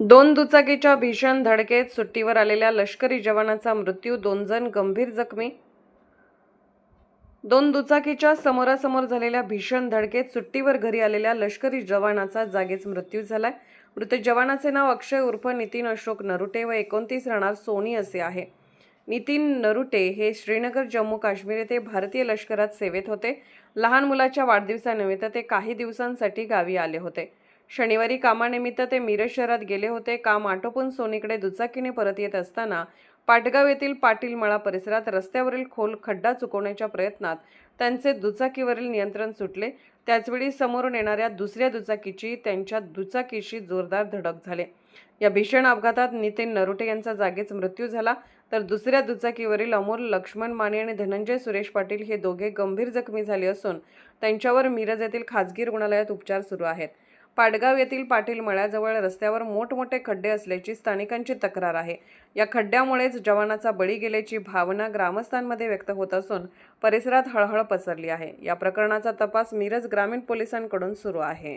दोन दुचाकीच्या भीषण धडकेत सुट्टीवर आलेल्या लष्करी जवानाचा मृत्यू दोन जण गंभीर जखमी. दोन दुचाकीच्या समोरासमोर झालेल्या भीषण धडकेत सुट्टीवर घरी आलेल्या लष्करी जवानाचा जागीच मृत्यू झालाय. मृत जवानाचे नाव अक्षय उर्फ नितीन अशोक नरुटे व एकोणतीस राहणार सोनी असे आहे. नितीन नरुटे हे श्रीनगर जम्मू काश्मीर येथे भारतीय लष्करात सेवेत होते. लहान मुलाच्या वाढदिवसानिमित्त ते काही दिवसांसाठी गावी आले होते. शनिवारी कामानिमित्त ते मिरज शहरात गेले होते. काम आटोपून सोनीकडे दुचाकीने परत येत असताना पाटगाव येथील पाटील मळा परिसरात रस्त्यावरील खोल खड्डा चुकवण्याच्या प्रयत्नात त्यांचे दुचाकीवरील नियंत्रण सुटले. त्याचवेळी समोरून येणाऱ्या दुसऱ्या दुचाकीची त्यांच्या दुचाकीशी जोरदार धडक झाले. या भीषण अपघातात नितीन नरुटे यांचा जागीच मृत्यू झाला. तर दुसऱ्या दुचाकीवरील अमोल लक्ष्मण माने आणि धनंजय सुरेश पाटील हे दोघे गंभीर जखमी झाले असून त्यांच्यावर मिरज येथील खाजगी रुग्णालयात उपचार सुरू आहेत. पाडगाव येथील पाटील मळ्याजवळ रस्त्यावर मोठमोठे खड्डे असल्याची स्थानिकांची तक्रार आहे. या खड्ड्यामुळेच जवानाचा बळी गेल्याची भावना ग्रामस्थांमध्ये व्यक्त होत असून परिसरात हळहळ पसरली आहे. या प्रकरणाचा तपास मिरज ग्रामीण पोलिसांकडून सुरू आहे.